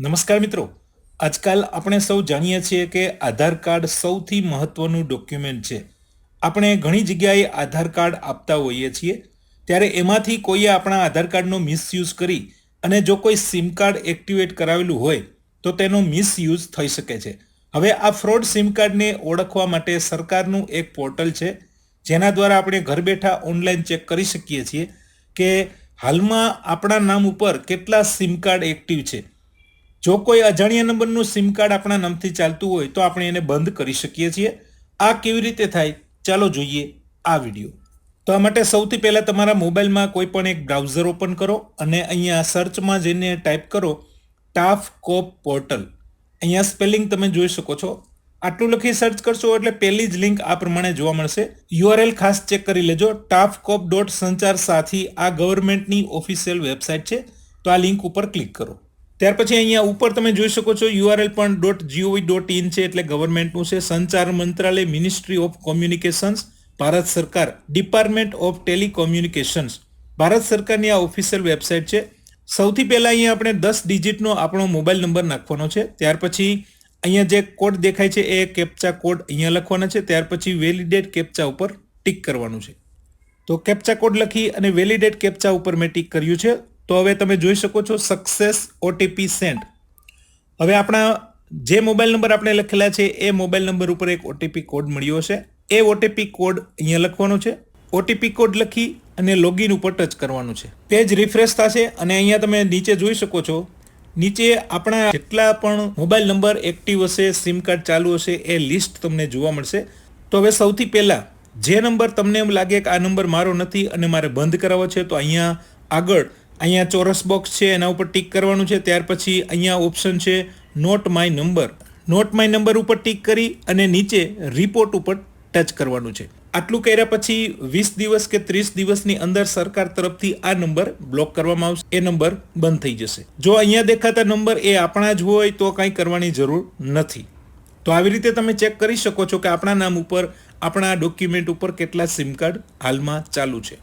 નમસ્કાર મિત્રો. આજકાલ આપણે સૌ જાણીએ છીએ કે આધાર કાર્ડ સૌથી મહત્વનું ડોક્યુમેન્ટ છે. આપણે ઘણી જગ્યાએ આધાર કાર્ડ આપતા હોઈએ છીએ. ત્યારે એમાંથી કોઈએ આપણા આધાર કાર્ડનો મિસયુઝ કરી અને જો કોઈ સિમ કાર્ડ એક્ટિવેટ કરાવેલું હોય, તો તેનો મિસયુઝ થઈ શકે છે. હવે આ ફ્રોડ સિમ કાર્ડને ઓળખવા માટે સરકારનું એક પોર્ટલ છે, જેના દ્વારા આપણે ઘર બેઠા ઓનલાઈન ચેક કરી શકીએ છીએ કે હાલમાં આપણા નામ ઉપર કેટલા સિમ કાર્ડ એક્ટિવ છે. જો કોઈ અજાણ્યા નંબરનું સિમ કાર્ડ આપણા નામથી ચાલતું હોય તો આપણે એને બંધ કરી શકીએ છીએ. આ કેવી રીતે થાય? ચાલો જોઈએ આ વીડિયો. તો આ માટે સૌથી પહેલાં તમારા મોબાઈલમાં કોઈ પણ એક બ્રાઉઝર ઓપન કરો અને અહીંયા સર્ચમાં જઈને ટાઈપ કરો ટાફ કોપ પોર્ટલ. અહીંયા સ્પેલિંગ તમે જોઈ શકો છો. આટલું લખી સર્ચ કરશો એટલે પહેલી જ લિંક આ પ્રમાણે જોવા મળશે. યુઆરએલ ખાસ ચેક કરી લેજો. ટાફ કોપ ડોટ સંચાર સાથી આ ગવર્મેન્ટની ઓફિશિયલ વેબસાઇટ છે. તો આ લિંક ઉપર ક્લિક કરો. ત્યાર પછી અહીંયા ઉપર તમે જોઈ શકો છો યુઆરએલ પણ ડોટ જીઓવી ડોટ ઇન છે એટલે ગવર્મેન્ટનું છે. સંચાર મંત્રાલય મિનિસ્ટ્રી ઓફ કોમ્યુનિકેશન્સ ભારત સરકાર ડિપાર્ટમેન્ટ ઓફ ટેલિકોમ્યુનિકેશન્સ ભારત સરકારની આ ઓફિશિયલ વેબસાઇટ છે. સૌથી પહેલાં અહીંયા આપણે દસ ડિજિટનો આપણો મોબાઈલ નંબર નાખવાનો છે. ત્યાર પછી અહીંયા જે કોડ દેખાય છે એ કેપ્ચા કોડ અહીંયા લખવાના છે. ત્યાર પછી વેલિડેટ કેપ્ચા ઉપર ટિક કરવાનું છે. તો કેપ્ચા કોડ લખી અને વેલિડેટ કેપ્ચા ઉપર મેં ટિક કર્યું છે. તો હવે તમે જોઈ શકો છો સક્સેસ ઓટીપી સેન્ડ હવે આપણા જે મોબાઈલ નંબર આપણે લખેલા છે, એ મોબાઈલ નંબર ઉપર એક ઓટીપી કોડ મળ્યો છે એ ઓટીપી કોડ અહીંયા લખવાનો છે. ઓટીપી કોડ લખી અને લોગિન ઉપર ટચ કરવાનું છે. પેજ રિફ્રેશ થશે અને અહીંયા તમે નીચે જોઈ શકો છો. નીચે આપણા જેટલા પણ મોબાઈલ નંબર એક્ટિવ હશે સિમ કાર્ડ ચાલુ હશે, એ લિસ્ટ તમને જોવા મળશે. તો હવે સૌથી પહેલાં જે નંબર તમને એમ લાગે કે આ નંબર મારો નથી અને મારે બંધ કરાવવો છે, તો અહીંયા આગળ અહીંયા ચોરસ બોક્સ છે, એના ઉપર ટિક કરવાનું છે, ત્યાર પછી અહીંયા ઓપ્શન છે not my number not my number ઉપર ટિક કરી અને નીચે રિપોર્ટ ઉપર ટચ કરવાનું છે. આટલું કર્યા પછી વીસ દિવસ કે ત્રીસ દિવસની અંદર સરકાર તરફથી આ નંબર બ્લોક કરવામાં આવશે. એ નંબર બંધ થઈ જશે. જો અહીંયા દેખાતા નંબર એ આપણા જ હોય તો કંઈ કરવાની જરૂર નથી. તો આવી રીતે તમે ચેક કરી શકો છો કે આપણા નામ ઉપર, આપણા ડોક્યુમેન્ટ ઉપર કેટલા સિમ કાર્ડ હાલમાં ચાલુ છે.